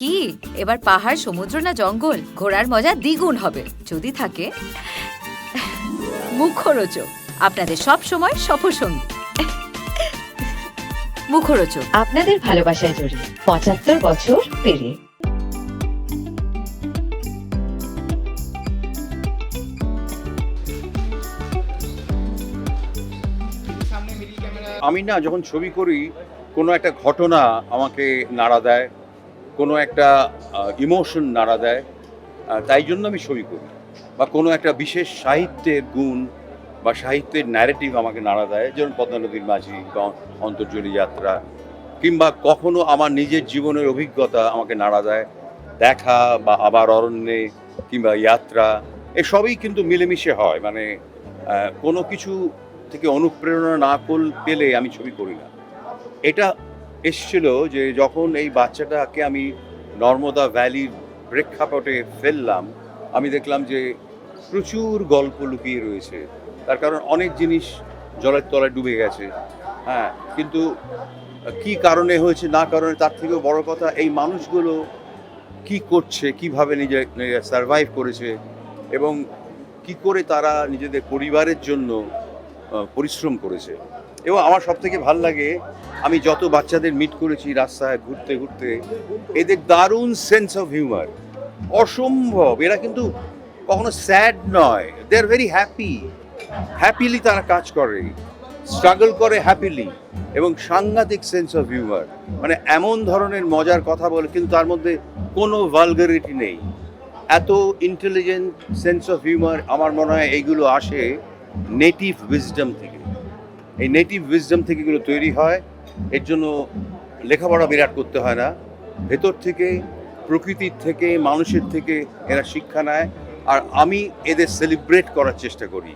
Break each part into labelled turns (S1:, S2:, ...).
S1: কি? এবার পাহাড় সমুদ্র না জঙ্গল? ঘোরার মজা দ্বিগুণ হবে। যদি থাকে মুখরোচক। আপনাদের সব সময় সফরসঙ্গী মুখরোচক।
S2: আপনাদের ভালোবাসায় জড়িয়ে পঁচাত্তর বছর পেরিয়ে।
S3: আমি না যখন ছবি করি কোনো একটা ঘটনা আমাকে নাড়া দেয়। কোনো একটা ইমোশন নাড়া দেয় তাই জন্য আমি ছবি করি। বা কোনো একটা বিশেষ সাহিত্যের গুণ বা সাহিত্যের ন্যারেটিভ আমাকে নাড়া দেয়, যেমন পদ্মা নদীর মাঝি বা যাত্রা, কিংবা কখনো আমার নিজের জীবনের অভিজ্ঞতা আমাকে নাড়া দেয়, দেখা বা আবার অরণ্যে কিংবা যাত্রা, এসবই কিন্তু মিলেমিশে হয়। মানে কোনো কিছু থেকে অনুপ্রেরণা না পেলে আমি ছবি করি না। এটা এসছিল যে যখন এই বাচ্চাটাকে আমি নর্মদা ভ্যালির প্রেক্ষাপটে ফেললাম, আমি দেখলাম যে প্রচুর গল্প লুকিয়ে রয়েছে। তার কারণ অনেক জিনিস জলের তলায় ডুবে গেছে। হ্যাঁ কিন্তু কি কারণে হয়েছে না কারণে তার থেকেও বড় কথা, এই মানুষগুলো কি করছে, কীভাবে নিজে সারভাইভ করেছে এবং কি করে তারা নিজেদের পরিবারের জন্য পরিশ্রম করেছে। এবং আমার সব থেকে ভালো লাগে আমি যত বাচ্চাদের মিট করেছি রাস্তায় ঘুরতে ঘুরতে, এদের দারুণ সেন্স অফ হিউমার অসম্ভব। এরা কিন্তু কখনো স্যাড নয়। They are very happy happily তারা কাজ করে। স্ট্রাগল করে হ্যাপিলি এবং সাংঘাতিক সেন্স অফ হিউমার মানে এমন ধরনের মজার কথা বলে, কিন্তু তার মধ্যে কোনো ভালগারিটি নেই। এত ইন্টেলিজেন্ট সেন্স অফ হিউমার আমার মনে হয় এইগুলো আসে নেটিভ উইজডম থেকে। এই নেটিভ উইজডম থেকে এগুলো তৈরি হয়। এর জন্য লেখাপড়া বিরাট করতে হয় না। ভেতর থেকে প্রকৃতির থেকে মানুষের থেকে এরা শিক্ষা নেয়। আর আমি এদের সেলিব্রেট করার চেষ্টা করি।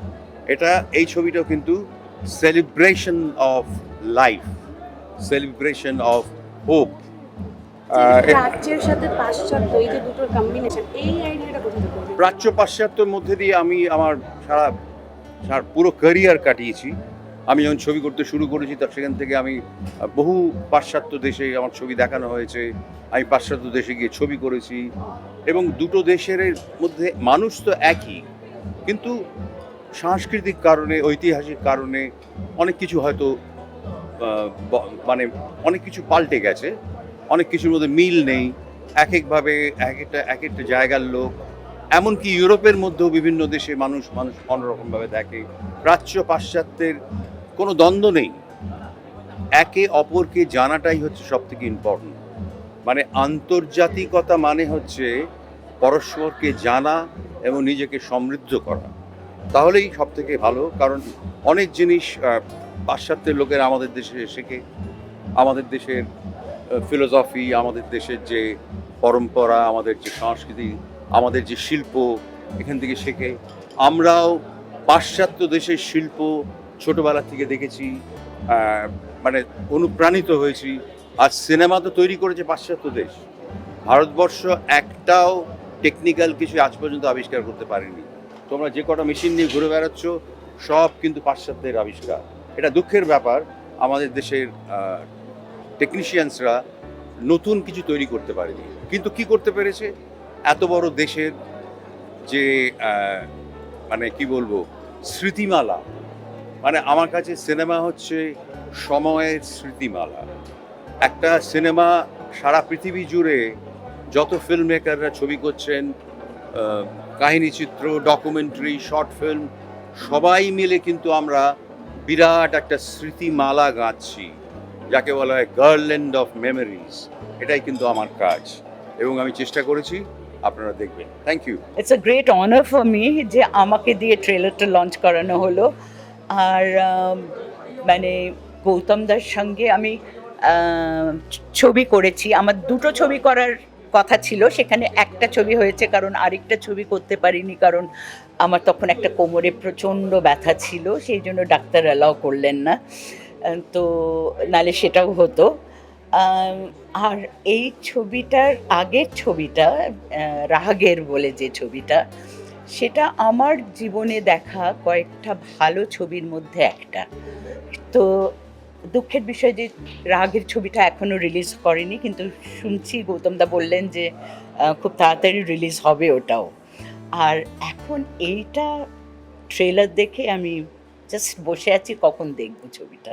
S3: এটা এই ছবিটাও কিন্তু celebration of life celebration of hope? প্রাচ্য পাশ্চাত্যের মধ্যে দিয়ে আমি আমার সারা সারা পুরো ক্যারিয়ার কাটিয়েছি। আমি যখন ছবি করতে শুরু করেছি, তার সেখান থেকে আমি বহু পাশ্চাত্য দেশে আমার ছবি দেখানো হয়েছে। আমি পাশ্চাত্য দেশে গিয়ে ছবি করেছি এবং দুটো দেশের মধ্যে মানুষ তো একই। কিন্তু সাংস্কৃতিক কারণে, ঐতিহাসিক কারণে অনেক কিছু হয়তো মানে অনেক কিছু পাল্টে গেছে। অনেক কিছুর মধ্যে মিল নেই। এক একভাবে এক একটা এক একটা জায়গার লোক এমনকি ইউরোপের মধ্যেও বিভিন্ন দেশে মানুষ মানুষ অন্যরকমভাবে দেখে। প্রাচ্য পাশ্চাত্যের কোনো দ্বন্দ্ব নেই। একে অপরকে জানাটাই হচ্ছে সব থেকে ইম্পর্টেন্ট মানে আন্তর্জাতিকতা মানে হচ্ছে পরস্পরকে জানা এবং নিজেকে সমৃদ্ধ করা। তাহলেই সব থেকে ভালো, কারণ অনেক জিনিস পাশ্চাত্যের লোকেরা আমাদের দেশে শেখে। আমাদের দেশের ফিলোসফি আমাদের দেশের যে পরম্পরা, আমাদের যে সংস্কৃতি আমাদের যে শিল্প এখান থেকে শেখে। আমরাও পাশ্চাত্য দেশের শিল্প ছোটবেলা থেকে দেখেছি মানে অনুপ্রাণিত হয়েছি। আর সিনেমা তো তৈরি করেছে পাশ্চাত্য দেশ। ভারতবর্ষ একটাও টেকনিক্যাল কিছু আজ পর্যন্ত আবিষ্কার করতে পারেনি। তোমরা যে কটা মেশিন নিয়ে ঘুরে বেড়াচ্ছ, সব কিন্তু পাশ্চাত্যের আবিষ্কার। এটা দুঃখের ব্যাপার, আমাদের দেশের টেকনিশিয়ানসরা নতুন কিছু তৈরি করতে পারেনি। কিন্তু কি করতে পেরেছে? এত বড় দেশের যে মানে কি বলব স্মৃতিমালা। মানে আমার কাছে সিনেমা হচ্ছে সময়ের স্মৃতিমালা। একটা সিনেমা সারা পৃথিবী জুড়ে যত ফিল্ম মেকাররা ছবি করছেন আহ, কাহিনী চিত্র ডকুমেন্টারি শর্ট ফিল্ম সবাই মিলে কিন্তু আমরা বিরাট একটা স্মৃতিমালা গাঁচ্ছি যাকে বলা হয় গার্ল্যান্ড অফ মেমোরিজ এটাই কিন্তু আমার কাজ। এবং আমি চেষ্টা করেছি আপনারা দেখবেন। Thank you
S4: it's a great honour for me যে আমাকে দিয়ে ট্রেলারটা লঞ্চ করানো হলো। আর মানে গৌতম দার সঙ্গে আমি ছবি করেছি। আমার দুটো ছবি করার কথা ছিল, সেখানে একটা ছবি হয়েছে কারণ আরেকটা ছবি করতে পারিনি কারণ আমার তখন একটা কোমরে প্রচণ্ড ব্যথা ছিল, সেই জন্য ডাক্তার অ্যালাও করলেন না। তো নালে সেটাও হতো। আর এই ছবিটার আগের ছবিটা রাগের বলে যে ছবিটা, সেটা আমার জীবনে দেখা কয়েকটা ভালো ছবির মধ্যে একটা। তো দুঃখের বিষয় যে রাগের ছবিটা এখনও রিলিজ করেনি, কিন্তু শুনছি গৌতম দা বললেন যে খুব তাড়াতাড়ি রিলিজ হবে ওটাও। আর এখন এইটা ট্রেলার দেখে আমি জাস্ট বসে আছি, কখন দেখব ছবিটা?